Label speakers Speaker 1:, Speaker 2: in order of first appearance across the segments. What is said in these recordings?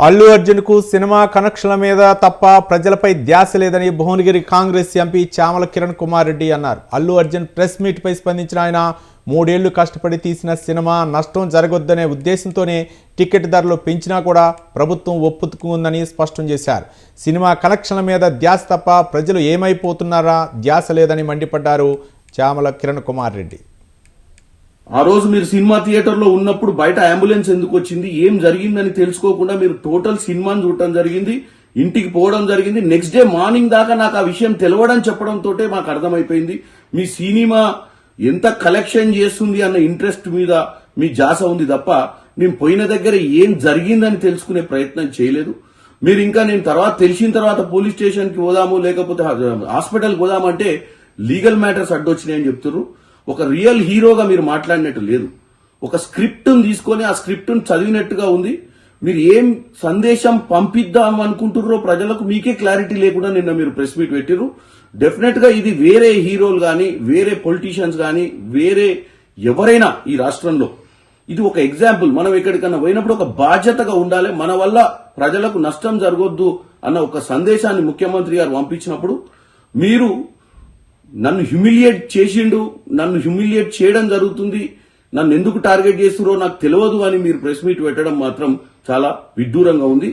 Speaker 1: Allu అర్జున్కు cinema కనెక్షన్ల మీద తప్ప ప్రజలపై ధ్యాస లేదని భువనగిరి కాంగ్రెస్ ఎంపీ చామల కిరణ్ కుమార్ రెడ్డి అన్నారు. అల్లు అర్జున్ ప్రెస్ మీట్పై స్పందించిన ఆయన మూడేళ్ళు కష్టపడి తీసిన సినిమా నష్టం జరగొద్దనే ఉద్దేశంతోనే టికెట్ ధరలు పెంచినా కూడా ప్రభుత్వం ఒప్పుకుందని స్పష్టం చేశారు. సినిమా కనెక్షన్ల మీద ధ్యాస తప్ప ప్రజలు ఏమైపోతున్నారా? ధ్యాస లేదని మండిపడ్డారు చామల కిరణ్ కుమార్ రెడ్డి.
Speaker 2: ఆ రోజు మీరు సినిమా థియేటర్లో ఉన్నప్పుడు బయట అంబులెన్స్ ఎందుకు వచ్చింది? ఏం జరిగిందని తెలుసుకోకుండా మీరు టోటల్ సినిమాని చూడటం జరిగింది ఇంటికి పోవడం జరిగింది. నెక్స్ట్ డే మార్నింగ్ దాకా నాకు ఆ విషయం తెలవడం చెప్పడంతో మాకు అర్థమైపోయింది. మీ సినిమా ఎంత కలెక్షన్ చేస్తుంది అన్న ఇంట్రెస్ట్ మీద మీ జాస ఉంది తప్ప నేను పోయిన దగ్గర ఏం జరిగిందని తెలుసుకునే ప్రయత్నం చేయలేదు. మీరు ఇంకా నేను తర్వాత తెలిసిన తర్వాత పోలీస్ స్టేషన్కి పోదాము లేకపోతే హాస్పిటల్కి పోదామంటే లీగల్ మ్యాటర్స్ అడ్డొచ్చినాయని చెప్తున్నారు ఒక రియల్ హీరోగా మీరు మాట్లాడినట్టు లేదు. ఒక స్క్రిప్ట్ను తీసుకొని ఆ స్క్రిప్ట్ను చదివినట్టుగా ఉంది. మీరు ఏం సందేశం పంపిద్దాం అనుకుంటున్నారో ప్రజలకు మీకే క్లారిటీ లేకుండా నిన్న మీరు ప్రెస్ మీట్ పెట్టిర్రు. డెఫినెట్గా ఇది వేరే హీరోలు కానీ వేరే పొలిటీషియన్స్ కానీ వేరే ఎవరైనా ఈ రాష్ట్రంలో. ఇది ఒక ఎగ్జాంపుల్. మనం ఎక్కడికన్నా పోయినప్పుడు ఒక బాధ్యతగా ఉండాలి. మన వల్ల ప్రజలకు నష్టం జరగొద్దు అన్న ఒక సందేశాన్ని ముఖ్యమంత్రి గారు పంపించినప్పుడు మీరు నన్ను హ్యూమిలియేట్ చేసిండు నన్ను హ్యూమిలియేట్ చేయడం జరుగుతుంది నన్ను ఎందుకు టార్గెట్ చేస్తురో నాకు తెలియదు అని మీరు ప్రెస్ మీట్ పెట్టడం మాత్రం చాలా విడ్డూరంగా ఉంది.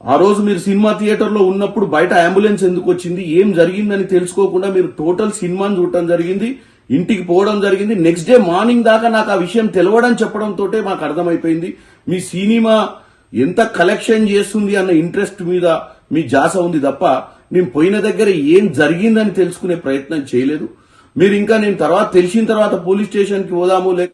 Speaker 2: ఆ రోజు మీరు సినిమా థియేటర్లో ఉన్నప్పుడు బయట అంబులెన్స్ ఎందుకు వచ్చింది ఏం జరిగిందని తెలుసుకోకుండా మీరు టోటల్ సినిమాని చూడటం జరిగింది ఇంటికి పోవడం జరిగింది. నెక్స్ట్ డే మార్నింగ్ దాకా నాకు ఆ విషయం తెలవడం చెప్పడంతో మాకు అర్థమైపోయింది. మీ సినిమా ఎంత కలెక్షన్ చేస్తుంది అన్న ఇంట్రెస్ట్ మీద మీ జాస ఉంది తప్ప నేను పోయిన దగ్గర ఏం జరిగిందని తెలుసుకునే ప్రయత్నం చేయలేదు. మీరు ఇంకా నేను తర్వాత తెలిసిన తర్వాత పోలీస్ స్టేషన్కి పోదాము లేక